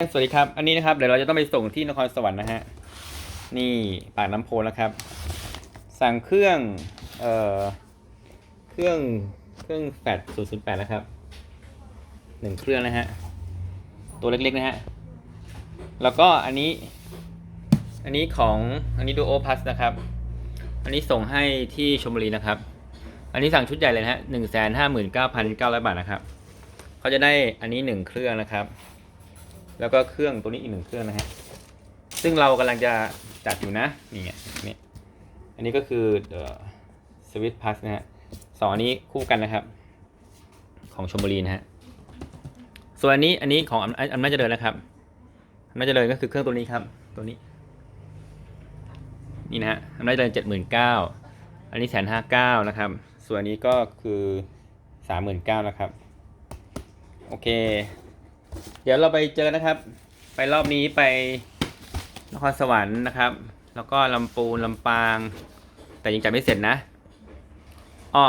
สวัสดีครับ อันนี้นะครับ เดี๋ยวเราจะต้องไปส่งที่นครสวรรค์นะฮะ นี่ปากน้ำโพแล้วครับ สั่งเครื่อง เอ่อ เครื่อง เครื่องแฟด008นย์แปดนะครับ หนึ่งเครื่องนะฮะ ตัวเล็กๆนะฮะ แล้วก็อันนี้ อันนี้ของ อันนี้ดูโอพัสนะครับ อันนี้ส่งให้ที่ชลบุรีนะครับ อันนี้สั่งชุดใหญ่เลยนะฮะหนึ่งแสนห้าหมื่นเก้าพันเก้าร้อยบาทนะครับ เขาจะได้อันนี้หนึ่งเครื่องนะครับ แล้วก็เครื่องตัวนี้อีกหนึ่งเครื่องนะฮะซึ่งเรากำลังจะจัดอยู่นะนี่ไงนี่อันนี้ก็คือสวิตพัสนะฮะสองอันนี้คู่กันนะครับ ของชมบุรีนะฮะส่วนอันนี้อันนี้ของอำอำนาจเจริญนะครับอำนาจเจริญก็คือเครื่องตัวนี้ครับ ตัวนี้ นี่นะฮะอำนาจเจริญเจ็ดหมื่นเก้าอันนี้แสนห้าเก้านะครับ ส่วนอันนี้ก็คือสามหมื่นเก้านะครับ โอเค เดี๋ยวเราไปเจอนะครับ ไปรอบนี้ไปนครสวรรค์นะครับ แล้วก็ลำปูนลำปาง แต่ยังจัดไม่เสร็จนะอ๋อ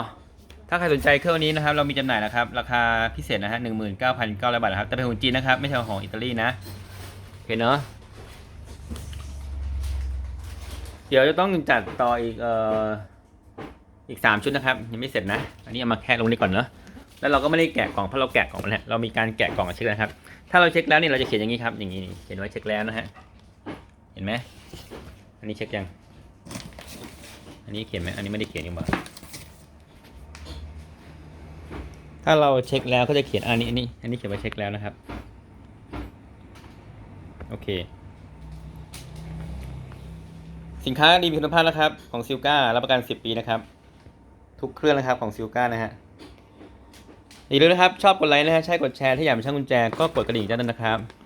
ถ้าใครสนใจเครื่องนี้นะครับ เรามีจำหน่ายนะครับ ราคาพิเศษนะฮะหนึ่งหมื่นเก้าพันเก้าร้อยบาทนะครับ แต่เป็นของจีนนะครับ ไม่ใช่ของอิตาลีนะโอเคเนาะเดี๋ยวจะต้องจัดต่ออีกเอ่ออีกสามชุดนะครับ ยังไม่เสร็จนะ อันนี้เอามาแค่ลงนี้ก่อนเนาะ แล้วเราก็ไม่ได้แกะกล่องเพราะเราแกะกล่องมาแล้วเรามีการแกะกล่องมาเช็คนะครับ ถ้าเราเช็คแล้วเนี่ยเราจะเขียนอย่างนี้ครับ อย่างนี้เขียนไว้เช็คแล้วนะฮะ เห็นไหมอันนี้เช็คยัง อันนี้เขียนไหมอันนี้ไม่ได้เขียนยังบอกถ้าเราเช็คแล้วก็จะเขียนอันนี้อันนี้ อันนี้เขียนไว้เช็คแล้วนะครับ โอเค สินค้าดีมีคุณภาพนะครับ ของซิลการับประกัน 10 ปีนะครับ ทุกเครื่องนะครับของซิลกานะฮะ อย่าลืมนะครับ ชอบกดไลค์นะฮะใช่กดแชร์ถ้าอยากเป็นช่างกุญแจก็กดกระดิ่งจ้าด้วยนะครับ